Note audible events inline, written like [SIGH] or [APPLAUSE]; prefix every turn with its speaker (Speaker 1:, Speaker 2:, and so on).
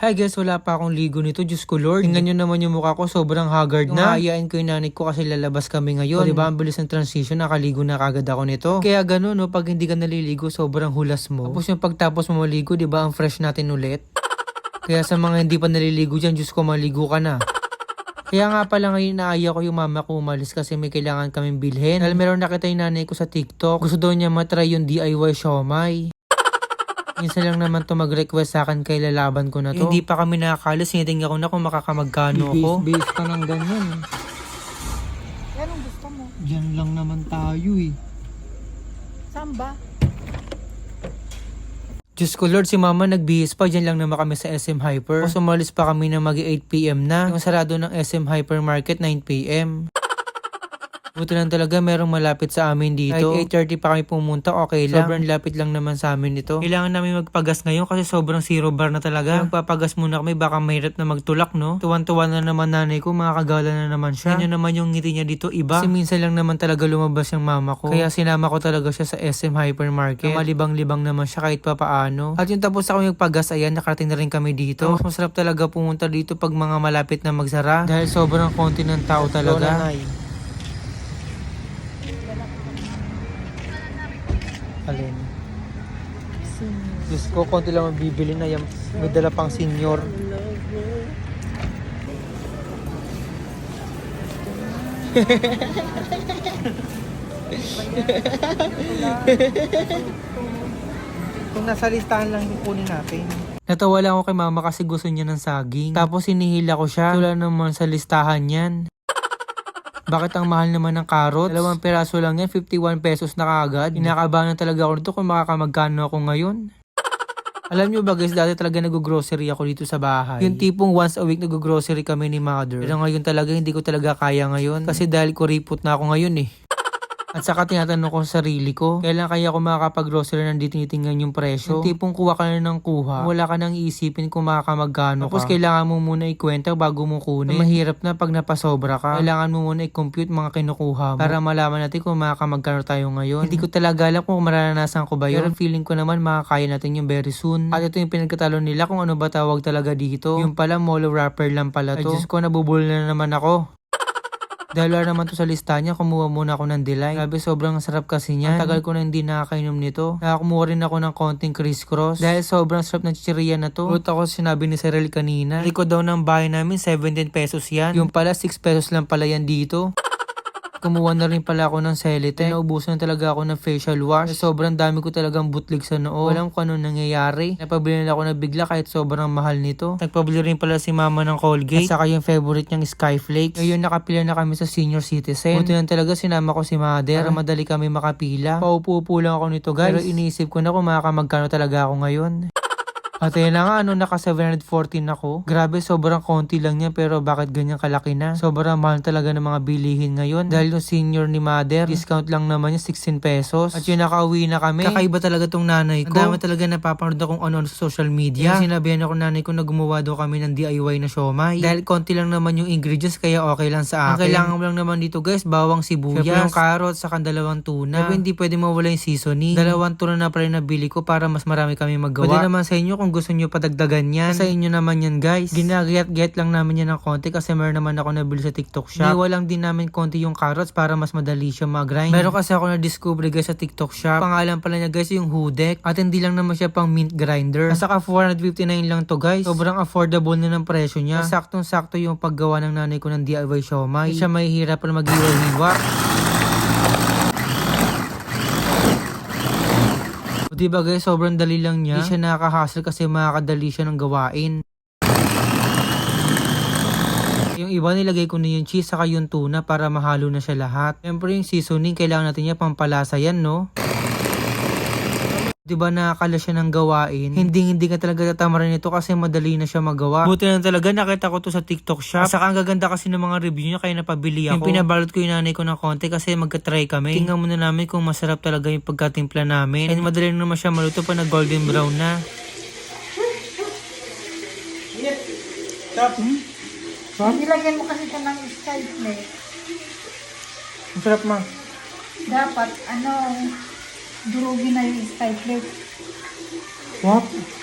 Speaker 1: Hi guys, wala pa akong ligo nito. Diyos ko Lord. Tingnan nyo naman yung mukha ko. Sobrang haggard na. Naayain ko yung nanay ko kasi lalabas kami ngayon. Diba, ang bilis ng transition. Nakaligo na kagad ako nito. Kaya ganun, no, pag hindi ka naliligo, sobrang hulas mo. Tapos yung pagtapos mo maligo, diba, ang fresh natin ulit. Kaya sa mga hindi pa naliligo dyan, Diyos ko, maligo ka na. Kaya nga pala ngayon naaya ko yung mama ko umalis kasi may kailangan kaming bilhin. Dahil meron nakita yung nanay ko sa TikTok. Gusto daw niya matry yung DIY siomay. Minsan lang naman to mag-request sa akin kay lalaban ko na to. Hindi pa kami nakakalis, hinitingnan ko na kung makakamagkano ako. Base ka ng ganyan.
Speaker 2: Anong gusto mo?
Speaker 1: Diyan lang naman tayo eh.
Speaker 2: Saan ba?
Speaker 1: Diyos ko Lord, si mama nagbihis pa. Diyan lang naman kami sa SM Hyper. Tapos umalis pa kami na mag 8pm na. Yung sarado ng SM Hypermarket 9pm. Buti lang talaga merong malapit sa amin dito. Kahit 8.30 pa kami pumunta, okay lang. Sobrang lapit lang naman sa amin ito. Kailangan namin magpagas ngayon kasi sobrang zero bar na talaga. Magpapagas muna kami, baka mahirap na magtulak, no? Tuwan-tuwa na naman nanay ko, mga kagala na naman siya. Ganyan naman yung ngiti niya dito, iba. Kasi minsan lang naman talaga lumabas yung mama ko. Kaya sinama ko talaga siya sa SM Hypermarket. Malibang-libang naman siya kahit pa paano. At yung tapos ako magpagas, ayan, nakarating na rin kami dito. Mas masarap talaga pumunta dito pag mga malapit na magsara. Dahil sobrang konti ng tao talaga. Alin? Diyos ko, konti lang mabibili na yan. May dala pang senior. [LAUGHS] Kung nasa listahan lang yung kunin natin. Natawa lang ako kay mama kasi gusto niya ng saging. Tapos hinihila ko siya. Wala naman sa listahan yan. Bakit ang mahal naman ng karot? Dalawang peraso lang yan, 51 pesos na kagad. Inakabahan na talaga ako nito kung makakamagkano ako ngayon. Alam nyo ba guys, dati talaga nag-grocery ako dito sa bahay. Yung tipong once a week nag-grocery kami ni mother. Pero ngayon talaga hindi ko talaga kaya ngayon. Kasi dahil kuripot na ako ngayon eh. At saka tinatanong ko sa sarili ko, kailan kaya ako makakapag-grocery nang tinitingnan yung presyo? Yung tipong kuha ka na ng kuha, wala ka nang iisipin kung makakamagkano Tapos kailangan mo muna ikwenta bago mo kunin. Mahirap na pag napasobra ka. Kailangan mo muna i-compute mga kinukuha mo para malaman natin kung makakamagkano tayo ngayon. Hindi ko talaga alam kung mararanasan ko ba yun. Pero feeling ko naman makakaya natin yung very soon. At ito yung pinagkatalo nila kung ano ba tawag talaga dito. Yung pala molo wrapper lang pala to. Ay Diyos ko, nabubul na naman ako. Dahil wala naman to sa lista niya, kumuha muna ako ng delight. Grabe, sobrang sarap kasi niyan. Ang tagal ko na hindi nakakainom nito. Nakakumuha rin ako ng konting crisscross. Dahil sobrang sarap ng chichirya na to. Ulit ako sinabi ni Cyril kanina. Likod daw ng bahay namin, 17 pesos yan. Yung pala, 6 pesos lang pala yan dito. Kumuha na rin pala ako ng Celetec. Naubusan talaga ako ng facial wash. Sobrang dami ko talagang butlig sa noo. Walang kung ano nangyayari. Napabili na ako na bigla kahit sobrang mahal nito. Nagpabili rin pala si mama ng Colgate. At saka yung favorite niyang Skyflakes. Ngayon nakapila na kami sa senior citizen. Buti lang talaga sinama ko si mother. Para madali kami makapila. Paupo-upo lang ako nito guys. Pero iniisip ko na kung makakamagkano talaga ako ngayon. At ayun na nga, ano, naka 714 ako. Grabe, sobrang konti lang niya pero bakit ganyan kalaki na? Sobrang mahal talaga ng mga bilihin ngayon. Dahil yung senior ni mother, discount lang naman niya 16 pesos. At yun, nakauwi na kami. Kakaiba talaga tong nanay ko. Ang dami talaga napapanood akong ano sa social media. Kaya sinabihan ako nanay ko na gumawa daw kami ng DIY na siomay. Dahil konti lang naman yung ingredients kaya okay lang sa akin. Ang kailangan mo lang naman dito guys, bawang sibuyas. Siyempre yung carrot, saka dalawang tuna. Siyempre hindi pwede mawala yung seasoning. Dalawang tuna na pala yung nabili ko para mas marami kami magawa. Pwede naman sa inyo kung gusto nyo padagdagan yan. Sa inyo naman yan guys. Ginagayat-gayat lang namin yan ng konti kasi meron naman ako nabili sa TikTok shop. Iniwa lang din namin konti yung carrots para mas madali siya mag-grind. Meron kasi ako na-discover guys sa TikTok shop. Pangalan pala niya guys yung Hudek. At hindi lang naman siya pang mint grinder. At saka 459 lang to guys. Sobrang affordable na ng presyo niya. Saktong-sakto yung paggawa ng nanay ko ng DIY siomay. Hindi siya mahihirap na mag-iwa-hiwa. [LAUGHS] O diba guys, sobrang dali lang niya. Hindi siya nakaka-hustle kasi makakadali siya ng gawain. Yung iba nilagay ko na yung cheese saka yung tuna para mahalo na siya lahat. Siyempre yung seasoning, kailangan natin niya pampalasa yan, no? Di ba nakakala siya ng gawain? Hindi hindi ka talaga tatamaran nito kasi madali na siya magawa. Buti na talaga nakita ko to sa TikTok shop. Saka ang gaganda kasi ng mga review niya kaya napabili ako. Yung pinabalot ko yung nanay ko ng konti kasi magka-try kami. Tingnan muna namin kung masarap talaga yung pagkatimpla namin. And madali na naman siya maluto pa na golden brown na.
Speaker 2: Nilagyan mo kasi siya ng sky plate.
Speaker 1: Masarap ma.
Speaker 2: Dapat, ano, durugin na yung plate.
Speaker 1: What?